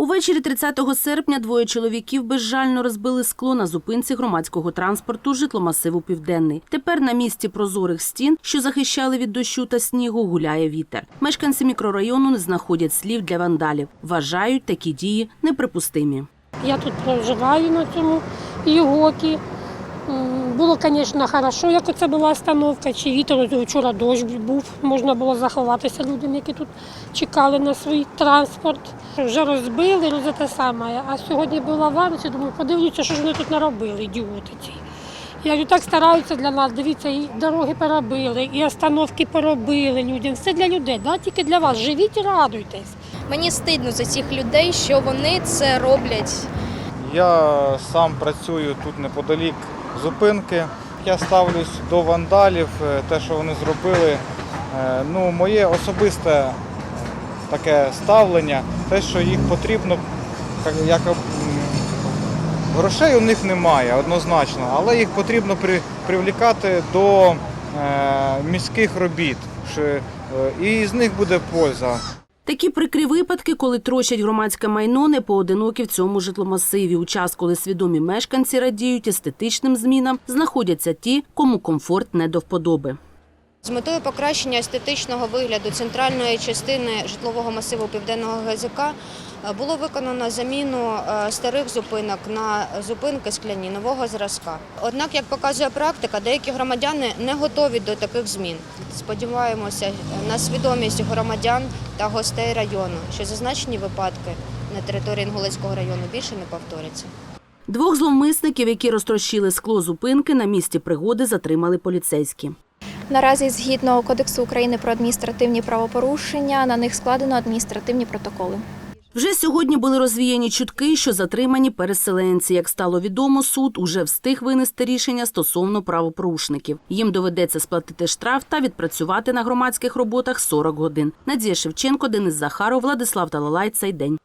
Увечері 30 серпня двоє чоловіків безжально розбили скло на зупинці громадського транспорту житломасиву Південний. Тепер на місці прозорих стін, що захищали від дощу та снігу, гуляє вітер. Мешканці мікрорайону не знаходять слів для вандалів. Вважають такі дії неприпустимі. Я тут проживаю на цьому Югокі. Було, звісно, хорошо, як оце була остановка, чи вітер, вчора дощ був, можна було заховатися людям, які тут чекали на свій транспорт. Вже розбили, роз те саме. А сьогодні була вранці, думаю, подивлюся, що ж вони тут наробили, ідіоти ці. Я говорю, так стараються для нас, дивіться, і дороги поробили, і остановки поробили людям. Все для людей, да? тільки для вас. Живіть і радуйтесь. Мені стидно за цих людей, що вони це роблять. Я сам працюю тут неподалік зупинки. Я ставлюсь до вандалів, е, те, що вони зробили. е, Ну, моє особисте е, таке ставлення, те, що їх потрібно, як, грошей у них немає однозначно, але їх потрібно при, привлікати до міських робіт, і з них буде польза. Такі прикрі випадки, коли трощать громадське майно, не поодинокі в цьому житломасиві. У час, коли свідомі мешканці радіють естетичним змінам, знаходяться ті, кому комфорт не до вподоби. З метою покращення естетичного вигляду центральної частини житлового масиву Південного ГЗК е, було виконано заміну е, старих зупинок на зупинки скляні нового зразка. Однак, як показує практика, деякі громадяни не готові до таких змін. Сподіваємося е, на свідомість громадян та гостей району, що зазначені випадки на території Інгулецького району більше не повторяться. Двох зловмисників, які розтрощили скло зупинки, на місці пригоди затримали поліцейські. Наразі, згідно Кодексу України про адміністративні правопорушення, на них складено адміністративні протоколи. Вже сьогодні були розвіяні чутки, що затримані переселенці. Як стало відомо, суд уже встиг винести рішення стосовно правопорушників. Їм доведеться сплатити штраф та відпрацювати на громадських роботах 40 годин. Надія Шевченко, Денис Захаров, Владислав Талалай. Цей день.